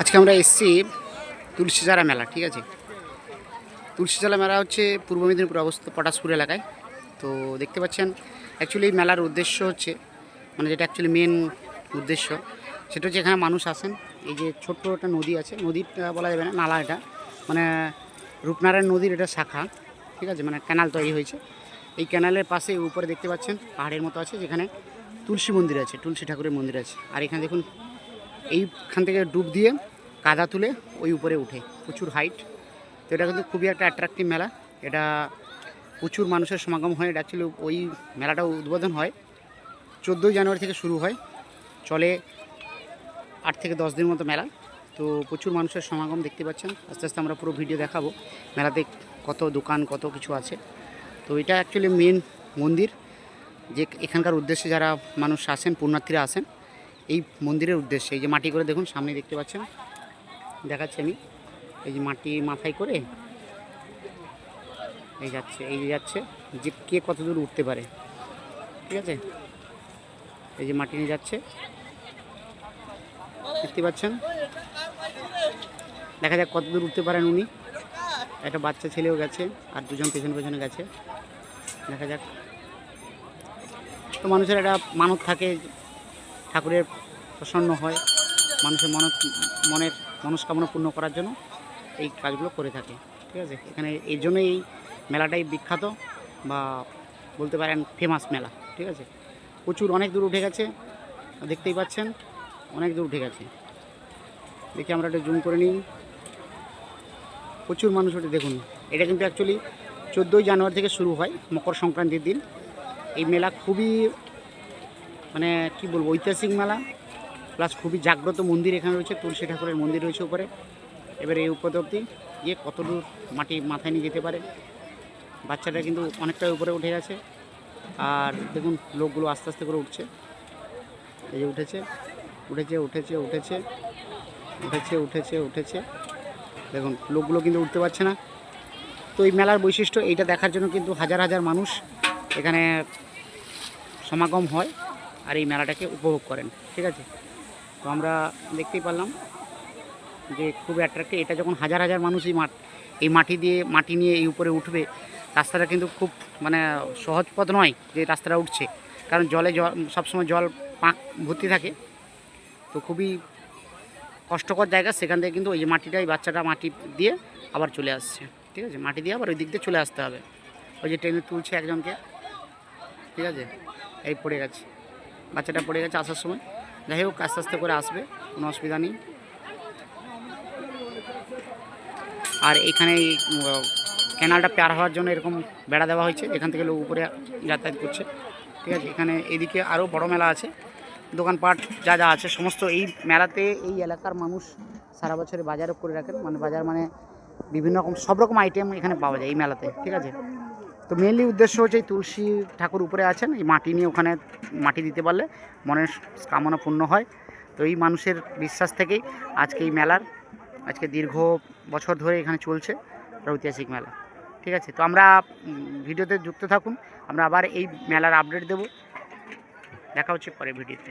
আজকে আমরা এসেছি তুলসীচারা মেলা, ঠিক আছে? তুলসীচারা মেলা হচ্ছে পূর্ব মেদিনীপুর অবস্থিত পটাশপুর এলাকায়। তো দেখতে পাচ্ছেন অ্যাকচুয়ালি এই মেলার উদ্দেশ্য হচ্ছে মানে যেটা অ্যাকচুয়ালি মেন উদ্দেশ্য, সেটা হচ্ছে এখানে মানুষ আসেন। এই যে ছোট্ট একটা নদী আছে, নদীটা বলা যাবে না, নালা এটা। মানে রূপনারায়ণ নদীর এটা শাখা, ঠিক আছে? মানে ক্যানাল তৈরি হয়েছে। এই ক্যানালের পাশে উপরে দেখতে পাচ্ছেন, পাহাড়ের মতো আছে, যেখানে তুলসী মন্দির আছে, তুলসী ঠাকুরের মন্দির আছে। আর এখানে দেখুন এইখান থেকে ডুব দিয়ে কাদা তুলে ওই উপরে উঠে, প্রচুর হাইট তো এটা কিন্তু খুবই একটা অ্যাট্রাকটিভ মেলা। এটা প্রচুর মানুষের সমাগম হয়। এটা অ্যাকচুয়ালি ওই মেলাটা উদ্বোধন হয় চোদ্দোই জানুয়ারি থেকে শুরু হয়। চলে আট থেকে দশ দিন মতো মেলা। তো প্রচুর মানুষের সমাগম দেখতে পাচ্ছেন। আস্তে আস্তে আমরা পুরো ভিডিও দেখাবো। মেলাতে কত দোকান, কত কিছু আছে। তো এটা অ্যাকচুয়ালি মেন মন্দির। যে এখানকার উদ্দেশ্যে যারা মানুষ আসেন, পুণ্যার্থীরা আসেন এই মন্দিরের উদ্দেশ্যে, এই যে মাটি করে দেখুন, সামনে দেখতে পাচ্ছেন, দেখাচ্ছি আমি, এই যে মাটি মাথায় করে এই যাচ্ছে, এই যে যাচ্ছে, যে কে কত দূর উঠতে পারে, ঠিক আছে? এই যে মাটি নিয়ে যাচ্ছে, দেখতে পাচ্ছেন? দেখা যাক কত দূর উঠতে পারেন উনি। একটা বাচ্চা ছেলেও গেছে, আর দুজন পেছনে পেছনে গেছে, দেখা যাক। তো মানুষের একটা মানত থাকে ঠাকুরের প্রসন্ন হয় মানুষের মন, মনের মনস্কামনা পূর্ণ করার জন্য এই কাজগুলো করে থাকে, ঠিক আছে? এখানে এই জন্যই এই মেলাটাই বিখ্যাত বা বলতে পারেন ফেমাস মেলা, ঠিক আছে? প্রচুর, অনেক দূর উঠে গেছে, দেখতেই পাচ্ছেন, অনেক দূর উঠে গেছে। দেখি আমরা একটা জুম করে নিই। প্রচুর মানুষ ওটা দেখুন। এটা কিন্তু অ্যাকচুয়ালি চোদ্দোই জানুয়ারি থেকে শুরু হয় মকর সংক্রান্তির দিন। এই মেলা খুবই মানে কি বলব, ঐতিহাসিক মেলা প্লাস খুবই জাগ্রত মন্দির এখানে রয়েছে, তুলসী ঠাকুরের মন্দির রয়েছে উপরে। এবারে এই উপর অব্দি গিয়ে কত দূর মাটি মাথায় নিয়ে যেতে পারে বাচ্চাটা কিন্তু অনেকটা উপরে উঠে গেছে। আর দেখুন, লোকগুলো আস্তে আস্তে করে উঠছে। এই উঠেছে উঠেছে উঠেছে উঠেছে উঠেছে উঠেছে উঠেছে। দেখুন, লোকগুলো কিন্তু উঠতে পারছে না। তো এই মেলার বৈশিষ্ট্য, এইটা দেখার জন্য কিন্তু হাজার হাজার মানুষ এখানে সমাগম হয়। আর এই মেলাটাকে উপভোগ করেন, ঠিক আছে? তো আমরা দেখতেই পারলাম যে খুব অ্যাট্রাক্টিভ এটা যখন হাজার হাজার মানুষ এই মাঠ, এই মাটি দিয়ে, মাটি নিয়ে এই উপরে উঠবে, রাস্তাটা কিন্তু খুব মানে সহজ পথ নয় যে রাস্তাটা উঠছে। কারণ জলে জল, সবসময় জল পাঁক ভর্তি থাকে, তো খুবই কষ্টকর জায়গা, সেখান থেকে কিন্তু ওই যে মাটিটা এই বাচ্চাটা মাটি দিয়ে আবার চলে আসছে, ঠিক আছে? মাটি দিয়ে আবার ওই দিক দিয়ে চলে আসতে হবে। ওই যে ট্রেনে তুলছে একজনকে, ঠিক আছে? এই পড়ে গেছে। বাচ্চাটা পড়ে গেছে আসার সময়। যাই হোক, আস্তে আস্তে করে আসবে, কোনো অসুবিধা নেই। আর এখানে ক্যানালটা পার হওয়ার জন্য এরকম বেড়া দেওয়া হয়েছে, এখান থেকে লোক উপরে যাতায়াত করছে। ঠিক আছে, এখানে এদিকে আরও বড় মেলা আছে। দোকানপাট যা যা আছে, সমস্ত এই মেলাতে এই এলাকার মানুষ সারা বছরে বাজারও করে রাখেন। মানে বাজার মানে বিভিন্ন রকম, সব রকম আইটেম এখানে পাওয়া যায় এই মেলাতে। ঠিক আছে? তো মেনলি উদ্দেশ্য হচ্ছে এই তুলসী ঠাকুর উপরে আছেন, এই মাটি নিয়ে ওখানে মাটি দিতে পারলে মনের কামনা পূর্ণ হয়। তো এই মানুষের বিশ্বাস থেকেই আজকে এই মেলার, আজকে দীর্ঘ বছর ধরে এখানে চলছে ঐতিহাসিক মেলা। ঠিক আছে? তো আমরা ভিডিওতে যুক্ত থাকুন, আমরা আবার এই মেলার আপডেট দেব। দেখা হচ্ছে পরে ভিডিওতে।